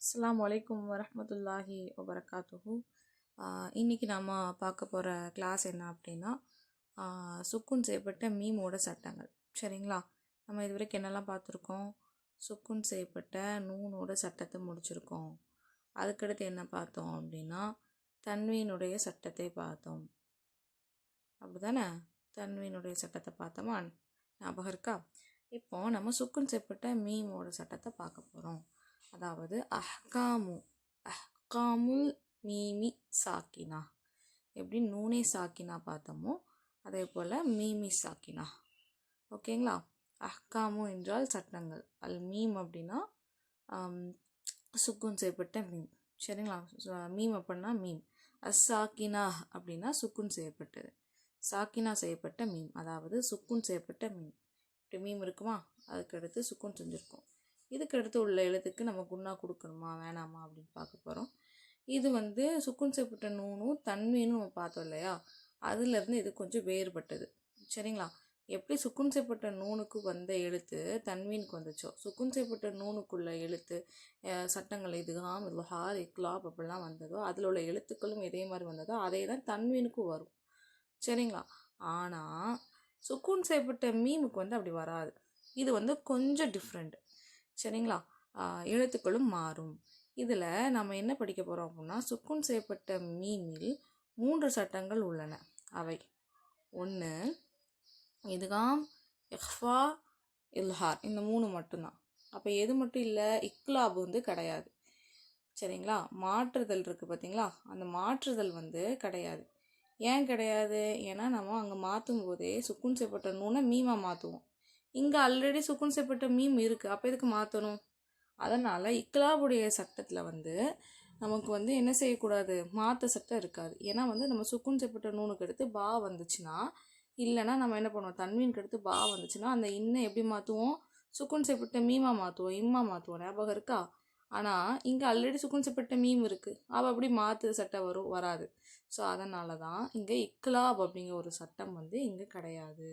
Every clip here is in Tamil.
அஸ்லாம் வலைக்கம் வரமத்துல்லாஹி வபரகாத்துஹு. இன்றைக்கி நாம் பார்க்க போகிற கிளாஸ் என்ன அப்படின்னா சுக்குன் செய்யப்பட்ட மீமோட சட்டங்கள். சரிங்களா? நம்ம இது வரைக்கும் என்னெல்லாம் பார்த்துருக்கோம்? சுக்குன் செய்யப்பட்ட நூனோட சட்டத்தை முடிச்சிருக்கோம். அதுக்கடுத்து என்ன பார்த்தோம் அப்படின்னா தன்வீனுடைய சட்டத்தை பார்த்தோம். அப்படிதானே? தன்வீனுடைய சட்டத்தை பார்த்தோமா? ஞாபகம் இருக்கா? இப்போ நம்ம சுக்குன் செய்யப்பட்ட மீமோட சட்டத்தை பார்க்க போகிறோம் அதாவது அஹ்காமு அஹ்காமுல் மீமி சாக்கினா. எப்படி நூனே சாக்கினா பார்த்தோமோ அதே போல் மீமி சாக்கினா. ஓகேங்களா? அஹ்காமு என்றால் சட்டங்கள். அல் மீம் அப்படின்னா சுக்குன் செய்யப்பட்ட மீம். சரிங்களா? மீம் அப்படின்னா மீம். அஸ்ஸாக்கினா அப்படின்னா சுக்குன் செய்யப்பட்டது. சாக்கினா செய்யப்பட்ட மீம். அதாவது சுக்குன் செய்யப்பட்ட மீம். இப்படி மீம் இருக்குமா? அதுக்கடுத்து சுக்குன் செஞ்சுருக்கோம். இதுக்கு அடுத்து உள்ள எழுத்துக்கு நம்ம குன்னா கொடுக்கணுமா வேணாமா அப்படின்னு பார்க்க போகிறோம் இது வந்து சுக்குன் செய்யப்பட்ட நூனும் தன்மீனும் நம்ம பார்த்தோம் இல்லையா? அதுலேருந்து இது கொஞ்சம் வேறுபட்டது. சரிங்களா? எப்படி சுக்குன் செய்யப்பட்ட நூனுக்கு வந்த எழுத்து தன்மீனுக்கு வந்துச்சோ? சுக்குன் செய்யப்பட்ட நூனுக்குள்ள எழுத்து சட்டங்கள் இதுகாம் இல்ஹார் இக்லாப் அப்படிலாம் வந்ததோ அதில் உள்ள எழுத்துக்களும் இதே மாதிரி வந்ததோ அதே தான் தன்மீனுக்கும் வரும். சரிங்களா? ஆனால் சுக்குன் செய்யப்பட்ட மீமுக்கு வந்து அப்படி வராது. இது வந்து கொஞ்சம் டிஃப்ரெண்ட் சரிங்களா? எழுத்துக்களும் மாறும். இதில் நம்ம என்ன படிக்க போகிறோம் அப்படின்னா சுக்குன் செய்யப்பட்ட மீனில் மூன்று சட்டங்கள் உள்ளன. அவை ஒன்று இதுகாம் எஃபா இல்ஹார். இந்த மூணு மட்டும்தான். அப்போ எது மட்டும் இல்லை இக்லாப் வந்து கிடையாது. சரிங்களா? மாற்றுதல் இருக்குது பார்த்தீங்களா அந்த மாற்றுதல் வந்து கிடையாது. ஏன் கிடையாது? ஏன்னா நம்ம அங்கே மாற்றும் போதே சுக்குன் செய்யப்பட்ட நூனை மீமா மாற்றுவோம் இங்கே ஆல்ரெடி சுக்குன் செய்யப்பட்ட மீம் இருக்குது அப்போ எதுக்கு மாற்றணும் அதனால் இக்லாபுடைய சட்டத்தில் வந்து நமக்கு வந்து என்ன செய்யக்கூடாது? மாற்ற சட்டம் இருக்காது. ஏன்னா வந்து நம்ம சுக்குன் செய்யப்பட்ட நூனுக்கு எடுத்து பா வந்துச்சுன்னா இல்லைன்னா நம்ம என்ன பண்ணுவோம்? தன்மீனுக்கு எடுத்து பா வந்துச்சுன்னா அந்த இன்னை எப்படி மாற்றுவோம் சுக்குன் செய்யப்பட்ட மீமா மாற்றுவோம் இம்மா மாற்றுவோம் ஞாபகம் இருக்கா? ஆனால் இங்கே ஆல்ரெடி சுக்குன் செய்யப்பட்ட மீம் இருக்குது அவள் அப்படி மாற்று சட்டம் வரும் வராது. ஸோ அதனால தான் இங்கே இக்லாப் அப்படிங்கிற ஒரு சட்டம் வந்து இங்கே கிடையாது.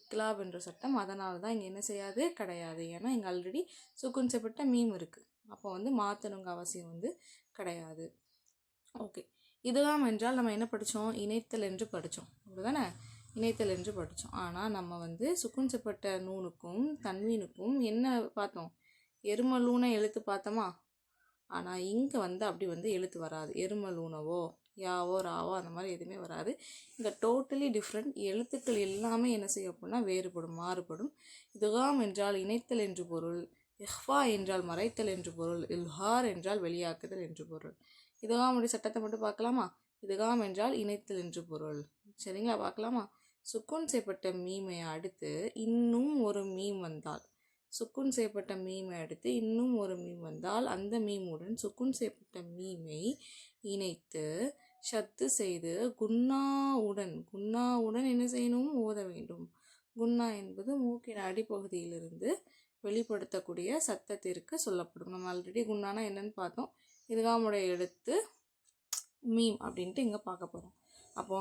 இக்லாப் என்ற சட்டம் அதனால தான் இங்கே என்ன செய்யாது? கிடையாது. ஏன்னா இங்கே ஆல்ரெடி சுக்குன் செய்யப்பட்ட மீம் இருக்குது அப்போ வந்து மாற்றணுங்க அவசியம் வந்து கிடையாது. ஓகே இதுதான் என்றால் நம்ம என்ன படித்தோம் இணைத்தல் என்று படித்தோம் அப்படிதானே? இணைத்தல் என்று படித்தோம் ஆனால் நம்ம வந்து சுக்குன் செய்யப்பட்ட நூனுக்கும் தன்வீனுக்கும் என்ன பார்த்தோம்? எருமலூனை எழுத்து பார்த்தோமா? ஆனால் இங்கே வந்து அப்படி வந்து எழுத்து வராது. எருமலூனவோ யாவோ ராவோ அந்த மாதிரி எதுவுமே வராது. இங்கே டோட்டலி டிஃப்ரெண்ட் எழுத்துக்கள் எல்லாமே என்ன செய்யும் அப்படின்னா வேறுபடும் மாறுபடும். இதுகாம் என்றால் இணைத்தல் என்று பொருள் இஹ்ஃபா என்றால் மறைத்தல் என்று பொருள் இல்ஹார் என்றால் வெளியாக்குதல் என்று பொருள். இதுகாமுடைய சட்டத்தை மட்டும் பார்க்கலாமா? இதுகாம் என்றால் இணைத்தல் என்று பொருள். சரிங்களா? பார்க்கலாமா? சுக்குன் செய்யப்பட்ட மீமை அடுத்து இன்னும் ஒரு மீம் வந்தால் சுக்குன் செய்யப்பட்ட மீமை அடுத்து இன்னும் ஒரு மீம் வந்தால் அந்த மீமுடன் சுக்குன் செய்யப்பட்ட மீமை இணைத்து ஷத்து செய்து குன்னாவுடன் குன்னாவுடன் என்ன செய்யணும்? ஓத வேண்டும். குன்னா என்பது மூக்கின் அடிப்பகுதியிலிருந்து வெளிப்படுத்தக்கூடிய சத்தத்திற்கு சொல்லப்படும். நம்ம ஆல்ரெடி குன்னானா என்னன்னு பார்த்தோம். இதுகாமுடைய எழுத்து மீம் அப்படின்ட்டு இங்கே பார்க்க போகிறோம் அப்போ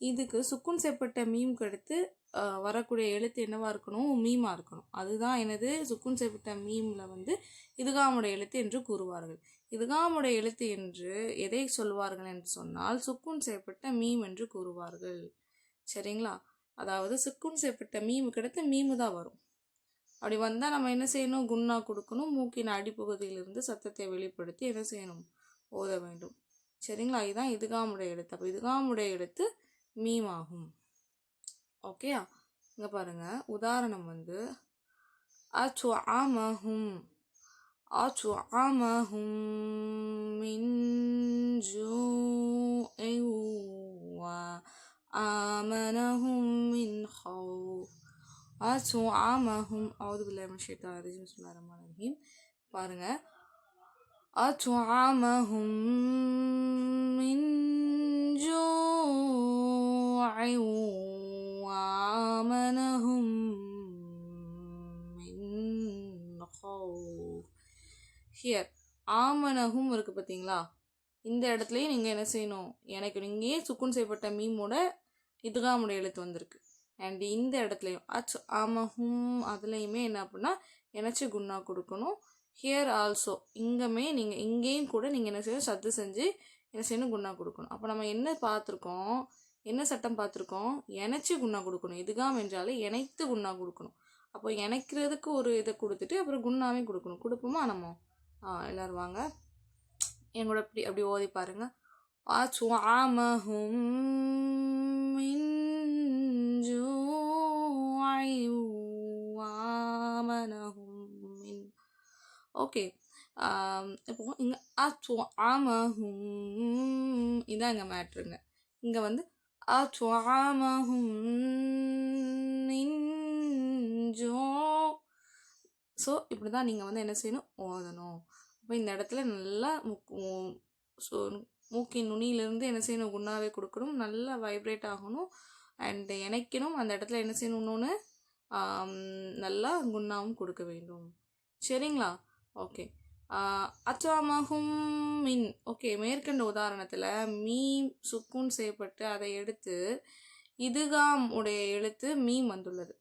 இதுக்கு சுக்குன் செய்யப்பட்ட மீம்க்கு அடுத்து வரக்கூடிய எழுத்து என்னவாக இருக்கணும்? மீமாக இருக்கணும். அதுதான் எனது சுக்குன் செய்யப்பட்ட மீமில் வந்து இதுகாமுடைய எழுத்து என்று கூறுவார்கள். இதுகாமுடைய எழுத்து என்று எதை சொல்வார்கள் என்று சொன்னால் சுக்குன் செய்யப்பட்ட மீம் என்று கூறுவார்கள். சரிங்களா? அதாவது சுக்குன் செய்யப்பட்ட மீமுக்கு கிடைத்த மீமு தான் வரும். அப்படி வந்தால் நம்ம என்ன செய்யணும்? குன்னா கொடுக்கணும். மூக்கின் அடிப்பகுதியிலிருந்து சத்தத்தை வெளிப்படுத்தி என்ன செய்யணும்? ஓத வேண்டும். சரிங்களா? இதுதான் இதுகாமுடைய எழுத்து. அப்போ இதுகாமுடைய எழுத்து மீம் ஆகும் ஓகேயா இங்கே பாருங்க உதாரணம் வந்து அச்சு ஆமஹும் அச்சு ஆமஹும் மின் ஜூஇ وآمنهم من خوف أطعمهم أعوذ بالله من الشيطان الرجيم بسم الله الرحمن الرحيم பாருங்க أطعمهم من جوع وآمنهم من خوف ஹியர் ஆமனகும் இருக்குது பார்த்தீங்களா இந்த இடத்துலையும் நீங்கள் என்ன செய்யணும் எனக்கு இங்கேயே சுக்குன் செய்யப்பட்ட மீமோட இதுகாமுடைய எழுத்து வந்திருக்கு அண்ட் இந்த இடத்துலையும் அச் ஆமஹும் அதுலேயுமே என்ன அப்படின்னா இணைச்சி குன்னா கொடுக்கணும் ஹியர் ஆல்சோ இங்கேமே நீங்கள் இங்கேயும் கூட நீங்கள் என்ன செய்யணும் சத்து செஞ்சு என்ன செய்யணும் குணா கொடுக்கணும் அப்போ நம்ம என்ன பார்த்துருக்கோம் என்ன சட்டம் பார்த்துருக்கோம்? இணைச்சி குண்ணா கொடுக்கணும். இதுகாம் என்றாலே இணைத்து குண்ணா கொடுக்கணும். அப்போ இணைக்கிறதுக்கு ஒரு இதை கொடுத்துட்டு அப்புறம் குண்ணாவே கொடுக்கணும். கொடுப்போமா நம்ம? ஆ எல்லோரும் வாங்க. என் கூட அப்படி அப்படி ஓதி பாருங்க. ஆச்சு ஆமஹும் ஆமனஹும் ஓகே. இப்போ இங்கே ஆச்சு ஆமஹும் இதான் எங்கள் மேட்ருங்க. இங்கே வந்து அத்வாமஹும் ஜோ ஸோ இப்படி தான் நீங்கள் வந்து என்ன செய்யணும்? ஓதணும். அப்போ இந்த இடத்துல நல்லா ஸோ மூக்கின் நுனியிலேருந்து என்ன செய்யணும்? குண்ணாவே கொடுக்கணும். நல்லா வைப்ரேட் ஆகணும். அண்ட் இணைக்கணும். அந்த இடத்துல என்ன செய்யணும்? இன்னொன்று நல்லா குண்ணாவும் கொடுக்க வேண்டும். சரிங்களா? ஓகே அச்சாமகும் மின். ஓகே மேற்கண்ட உதாரணத்தில் மீம் சுக்குன் செய்யப்பட்டு அதை எடுத்து இதுகாம் உடைய எழுத்து மீம் வந்துள்ளது.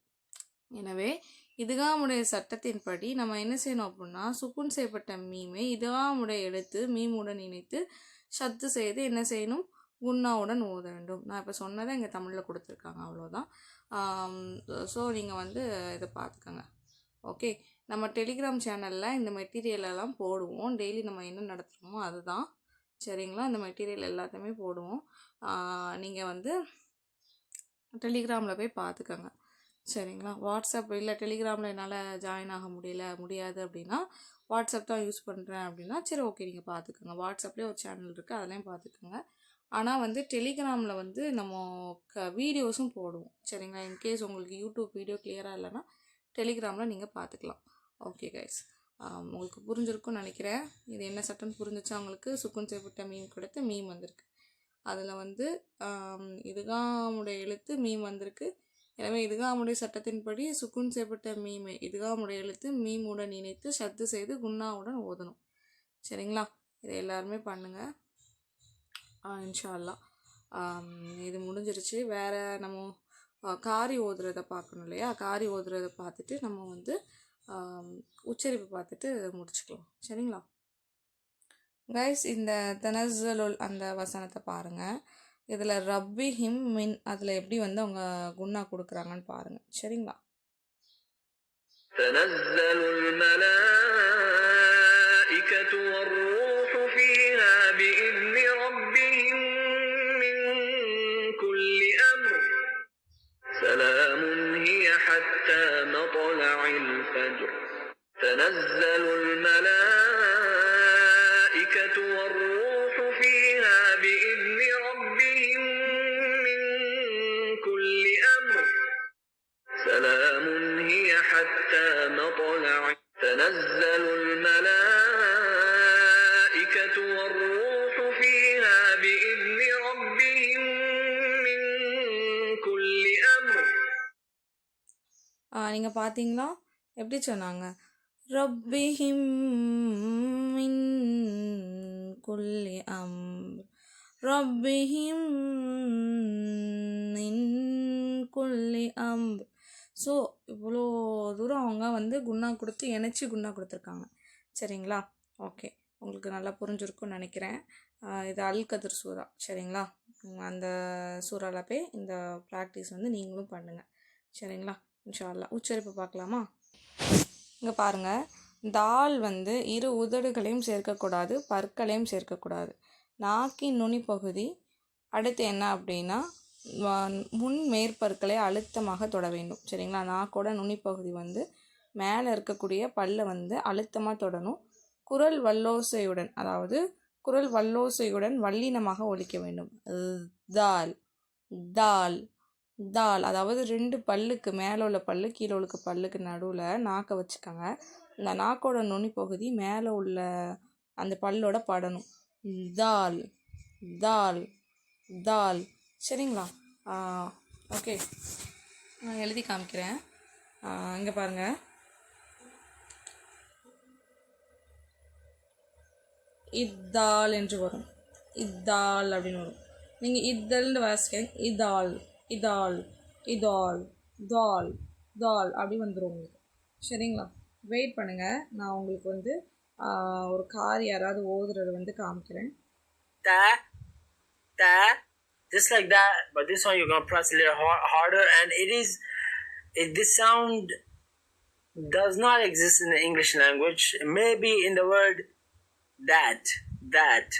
எனவே இதுகாமுடைய சட்டத்தின்படி நம்ம என்ன செய்யணும் அப்படின்னா சுக்குன் செய்யப்பட்ட மீமை இதுகாமுடைய எழுத்து மீமுடன் இணைத்து சத்து செய்து என்ன செய்யணும்? குன்னாவுடன் ஓத வேண்டும். நான் இப்போ சொன்னதை இங்கே தமிழில் கொடுத்துருக்காங்க அவ்வளோதான் ஸோ நீங்கள் வந்து இதை பார்த்துக்கோங்க. ஓகே நம்ம டெலிகிராம் சேனலில் இந்த மெட்டீரியலெல்லாம் போடுவோம். டெய்லி நம்ம என்ன நடத்துகிறோமோ அதுதான். சரிங்களா? இந்த மெட்டீரியல் எல்லாத்தையுமே போடுவோம். நீங்கள் வந்து டெலிகிராமில் போய் பார்த்துக்கோங்க சரிங்களா? வாட்ஸ்அப் இல்லை டெலிகிராமில் என்னால் ஜாயின் ஆக முடியல முடியாது அப்படின்னா வாட்ஸ்அப் தான் யூஸ் பண்ணுறேன் அப்படின்னா சரி ஓகே நீங்கள் பார்த்துக்கோங்க வாட்ஸ்அப்லேயே ஒரு சேனல் இருக்குது அதெல்லாம் பார்த்துக்கோங்க ஆனால் வந்து டெலிகிராமில் வந்து நம்ம க வீடியோஸும் போடுவோம். சரிங்களா? இன்கேஸ் உங்களுக்கு யூடியூப் வீடியோ கிளியராக இல்லைன்னா டெலிகிராமில் நீங்கள் பார்த்துக்கலாம் ஓகே கைஸ் உங்களுக்கு புரிஞ்சிருக்கும்னு நினைக்கிறேன். இது என்ன சட்டம்னு புரிஞ்சிச்சா அவங்களுக்கு சுக்குன் செய்யப்பட்ட மீன் கொடுத்து மீன் வந்திருக்கு. அதில் வந்து இதுகாமுடைய எழுத்து மீன் வந்திருக்கு. எனவே இதுகாமுடைய சட்டத்தின்படி சுக்குன் செய்யப்பட்ட மீமை இதுகாமுடைய எழுத்து மீமுடன் இணைத்து சத்து செய்து குன்னாவுடன் ஓதணும். சரிங்களா? இதை எல்லாருமே பண்ணுங்கள் இன்ஷால்லா. இது முடிஞ்சிருச்சு. வேறு நம்ம காரி ஓதுறதை பார்க்கணும் இல்லையா? காரி ஓதுறதை பார்த்துட்டு நம்ம வந்து உச்சரிப்பு பார்த்துட்டு முடிச்சுக்கலாம் சரிங்களா கைஸ் இந்த தனசலுல் அந்த வசனத்தை பாருங்கள் இதில் ரப்பி ஹிம் மின் அதில் எப்படி வந்து அவங்க குண்ணா கொடுக்குறாங்கன்னு பாருங்கள் சரிங்களா تنزل الملائكة والروح سلام هي حتى مطلع الفجر. تنزل الملائكة والروح فيها بإذن ربهم من كل أمر. سلام هي حتى مطلع تنزل الملائكة والروح فيها بإذن நீங்கள் பார்த்தீங்களா எப்படி சொன்னாங்க? ரப்பிஹிம் மின் குல்லி அம் ரப்பிஹிம் மின் குல்லி அம். ஸோ இவ்வளோ தூரம் அவங்க வந்து குண்ணா கொடுத்து இணைச்சி குண்ணா கொடுத்துருக்காங்க. சரிங்களா? ஓகே. உங்களுக்கு நல்லா புரிஞ்சிருக்கும்னு நினைக்கிறேன். இது அல் கதிர் சூறா. சரிங்களா? அந்த சூறாவில் போய் இந்த ப்ராக்டிஸ் வந்து நீங்களும் பண்ணுங்கள் சரிங்களா? இன்ஷால்லா உச்சரிப்பு பார்க்கலாமா? இங்கே பாருங்கள் தால் வந்து இரு உதடுகளையும் சேர்க்கக்கூடாது பற்களையும் சேர்க்கக்கூடாது. நாக்கின் நுனி பகுதி அடுத்து என்ன அப்படின்னா முன் மேற்பற்களை அழுத்தமாக தொட வேண்டும். சரிங்களா? நாக்கோட நுனிப்பகுதி வந்து மேலே இருக்கக்கூடிய பல்லை வந்து அழுத்தமாக தொடணும். குரல் வல்லோசையுடன் அதாவது குரல் வல்லோசையுடன் வல்லினமாக ஒழிக்க வேண்டும். தால் தால். தால் அதாவது ரெண்டு பல்லுக்கு மேலே உள்ள பல்லு கீழே உள்ள பல்லுக்கு நடுவில் நாக்கை வச்சுக்கோங்க. இந்த நாக்கோட நுனி பகுதி மேலே உள்ள அந்த பல்லோட படணும். தால் தால் தால் சரிங்களா? ஓகே. நான் எழுதி காமிக்கிறேன். இங்கே பாருங்கள் இத்தால் என்று வரும். இத்தால் அப்படின்னு வரும். நீங்கள் இத்தல்னு வாசிக்க இதால் இதால் இதால் தால் தால் அப்படி வந்துடும் உங்களுக்கு சரிங்களா வெயிட் பண்ணுங்கள் நான் உங்களுக்கு வந்து ஆஹ், ஒரு கார் யாராவது ஓதுறது வந்து காமிக்கிறேன் ta, ta, just like that. But this one you're gonna press a little har- harder, and it is, it, this sound does not exist in the English language. Maybe in the word that, that.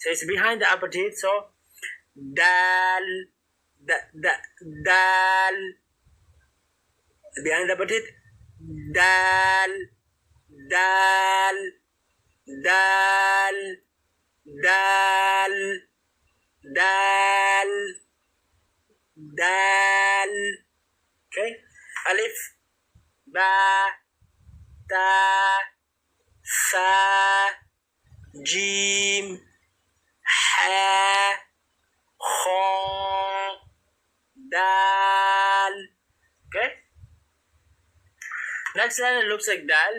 So it's behind the upper teeth. So dal, da, da, dal. Behind the upper teeth, dal, dal, dal. dal. Dal. Dal. Okay alif. Ba. Ta. Sa. Jim. Ha. Kha Dal. Okay? Next na loob sa dal,